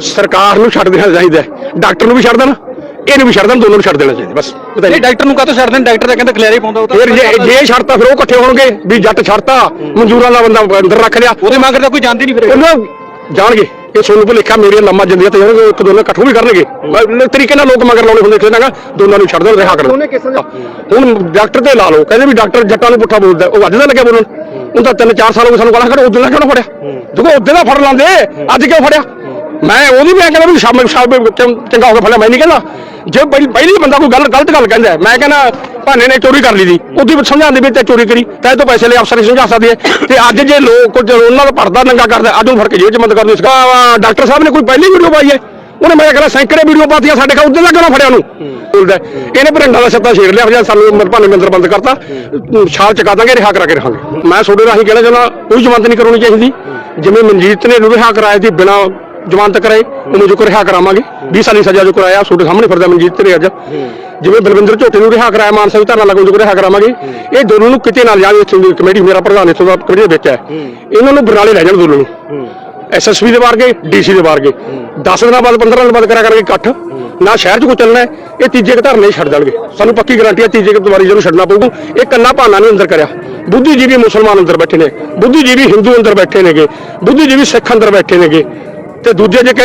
ਸਰਕਾਰ ਨੂੰ ਛੱਡ ਦੇਣਾ ਚਾਹੀਦਾ ਹੈ। ਡਾਕਟਰ ਨੂੰ ਵੀ ਛੱਡ ਦੇਣਾ ਇਹਨੂੰ ਵੀ ਛੱਡ ਦੇਣਾ ਦੋਨੋਂ ਨੂੰ ਛੱਡ ਦੇਣਾ ਚਾਹੀਦਾ ਬਸ। ਨਹੀਂ। ਡਾਕਟਰ ਨੂੰ ਕਾਹਤੋਂ ਛੱਡ ਦੇਣ? ਡਾਕਟਰ ਤਾਂ ਕਹਿੰਦਾ ਖਿਲਾਰੀ ਪਾਉਂਦਾ ਉਹ ਤਾਂ ਫਿਰ ਜੇ ਜੇ ਛੱਡਤਾ ਫਿਰ ਉਹ ਇਕੱਠੇ ਹੋਣਗੇ ਵੀ ਜੱਟ ਛੱਡਤਾ ਮਨਜ਼ੂਰਾਂ ਦਾ ਬੰਦਾ ਅੰਦਰ ਰੱਖ ਲਿਆ। ਉਹਦੇ ਮਗਰ ਤਾਂ ਕੋਈ ਜਾਂਦੀ ਨਹੀਂ ਫਿਰ ਉਹਨਾਂ ਜਾਣਗੇ। ਇਹ ਸੋਨੂੰ ਭੁਲੇਖਾ ਮੇਰੀਆਂ ਲੰਮਾ ਜਿੰਦੀਆਂ ਤੇ ਜਾਣਗੇ ਇੱਕ ਦੋਨੋਂ ਇਕੱਠੋ ਵੀ ਕਰਨਗੇ। ਤਰੀਕੇ ਨਾਲ ਲੋਕ ਮਗਰ ਲਾਉਣੇ ਹੁੰਦੇ ਕਿਹਨਾਂ ਦੋਨਾਂ ਨੂੰ ਛੱਡ ਦੇਣ ਰਿਹਾ ਕਰਨ। ਹੁਣ ਡਾਕਟਰ ਤੇ ਲਾ ਲਓ ਕਹਿੰਦੇ ਵੀ ਡਾਕਟਰ ਜੱਟਾਂ ਨੂੰ ਪੁੱਠਾ ਬੋਲਦਾ ਉਹ ਅੱਜ ਦਾ ਲੱਗਿਆ ਬੋਲਣ। ਹੁਣ ਤਾਂ ਤਿੰਨ ਚਾਰ ਸਾਲ ਹੋ ਗਏ ਸਾਨੂੰ ਗਾਲਾਂ ਕੱਢ ਉਦੋਂ ਦਾ ਕਿਉਂ ਨਾ ਫੜਿਆ? ਦੇਖੋ ਉਦੋਂ ਦਾ ਫੜ ਲਾਂਦੇ ਅੱਜ ਕਿਉਂ ਫੜਿਆ? ਮੈਂ ਉਹਦੀ ਵੀ ਮੈਂ ਕਹਿੰਦਾ ਵੀ ਸ਼ਾਮ ਸ਼ਾਮ ਚੰਗਾ ਹੋ ਗਿਆ ਫੜਿਆ, ਮੈਂ ਨਹੀਂ ਕਹਿੰਦਾ। ਜੇ ਪਹਿਲੀ ਬੰਦਾ ਕੋਈ ਗੱਲ ਗਲਤ ਗੱਲ ਕਹਿੰਦਾ ਮੈਂ ਕਹਿੰਦਾ ਭਾਨੇ ਨੇ ਚੋਰੀ ਕਰ ਲਈ ਦੀ, ਉਹਦੀ ਸਮਝਾਉਂਦੇ ਵੀ ਤੇ ਚੋਰੀ ਕਰੀ, ਤਾਂ ਇਹ ਤੋਂ ਪੈਸੇ ਲਈ ਅਫਸਰ ਨਹੀਂ ਸਮਝਾ ਸਕਦੇ ਤੇ ਅੱਜ ਜੇ ਲੋਕ ਜੋ ਉਹਨਾਂ ਦਾ ਪਰਦਾ ਨੰਗਾ ਕਰਦਾ, ਅੱਜ ਉਹ ਫੜ ਕੇ ਜੇਲ੍ਹ ਚ ਬੰਦ ਕਰ ਦਿਓ। ਡਾਕਟਰ ਸਾਹਿਬ ਨੇ ਕੋਈ ਪਹਿਲੀ ਵੀਡੀਓ ਪਾਈ ਹੈ? ਉਹਨੇ ਮੈਂ ਕਹਿੰਦਾ ਸੈਂਕੜੇ ਵੀਡੀਓ ਪਾਤੀਆਂ ਸਾਡੇ ਕੋਲ ਉਦੋਂ ਦਾ ਕਿਉਂ ਫੜਿਆ ਉਹਨੂੰ। ਬੋਲਦਾ ਇਹਨੇ ਭਰਿੰਡਾ ਦਾ ਸੱਤਾ ਛੇੜ ਲਿਆ, ਫਿਰ ਸਾਨੂੰ ਅੰਦਰ ਭਾਨੇ ਮੰਦਰ ਬੰਦ ਕਰਤਾ ਛਾਲ ਚਕਾ ਦਾਂਗੇ, ਰਿਹਾ ਕਰਾ ਕੇ ਰਹਾਂਗੇ ਮੈਂ ਤੁਹਾਡੇ ਰਾਹੀਂ ਕਹਿਣਾ ਚਾਹੁੰਦਾ, ਕੋਈ ਜ਼ਮਾਨਤ ਨਹੀਂ ਕਰਾਉਣੀ ਚਾਹੀਦੀ। ਜਿਵੇਂ ਮਨਜੀਤ ਨੇ ਰਿਹਾ ਕਰਾਇਆ ਸੀ ਬਿਨਾ ਜ਼ਮਾਨਤ ਕਰਾਏ, ਉਹਨੂੰ ਜੋ ਰਿਹਾ ਕਰਾਵਾਂਗੇ। 20 ਦੀ ਸਜ਼ਾ ਜੋ ਕਰਾਇਆ ਤੁਹਾਡੇ ਸਾਹਮਣੇ ਫਿਰਦਾ ਮਨਜੀਤ ਨੇ ਅੱਜ। ਜਿਵੇਂ ਬਲਵਿੰਦਰ ਝੋਟੇ ਨੂੰ ਰਿਹਾ ਕਰਾਇਆ, ਮਾਨਸਾ ਵੀ ਧਰਨਾ ਲੱਗੂ ਜੋ ਰਿਹਾ ਕਰਾਵਾਂਗੇ। ਇਹ ਦੋਨੋਂ ਨੂੰ ਕਿਤੇ ਨਾਲ ਜਾਣ ਇੱਥੋਂ ਦੀ ਕਮੇਟੀ ਮੇਰਾ ਪ੍ਰਧਾਨ ਇੱਥੋਂ ਦਾ ਕਮੇਟੀ ਦੇ ਵਿੱਚ ਹੈ। ਇਹਨਾਂ ਨੂੰ ਬਰਨਾਲੇ ਲੈ ਜਾਣ ਦੋਨੋਂ ਨੂੰ। ਐਸਐਸਪੀ ਦੇ ਬਾਹਰ ਗਏ ਡੀਸੀ ਦੇ ਬਾਹਰ ਗਏ। 10 ਦਿਨਾਂ ਬਾਅਦ 15 ਦਿਨਾਂ ਬਾਅਦ ਕਰਿਆ ਕਰਾਂਗੇ ਇਕੱਠ। ਨਾ ਸ਼ਹਿਰ 'ਚ ਕੋਈ ਚੱਲਣਾ ਇਹ ਤੀਜੇ ਕੁ ਧਰਨੇ ਹੀ ਛੱਡ ਦੇਣਗੇ ਸਾਨੂੰ ਪੱਕੀ ਗਾਰੰਟੀ ਹੈ, ਤੀਜੇ ਕੁ ਦੁਬਾਰੀ ਜਿਹਨੂੰ ਛੱਡਣਾ ਪਊਗਾ, ਇਹ ਕੱਲਾ ਭਾਨਾ ਨਹੀਂ ਅੰਦਰ ਕਰਿਆ। ਬੁੱਧੀਜੀਵੀ ਮੁਸਲਮਾਨ ਅੰਦਰ ਬੈਠੇ ਨੇ, ਬੁੱਧੀਜੀਵੀ ਹਿੰਦੂ ਅੰਦਰ ਬੈਠੇ ਨੇਗੇ, ਬੁੱਧੀਜੀਵੀ ਸਿੱਖ ਅੰਦਰ ਬੈਠੇ ਨੇਗੇ। ਤੇ ਦੂਜੇ ਜੇ ਕਹਿ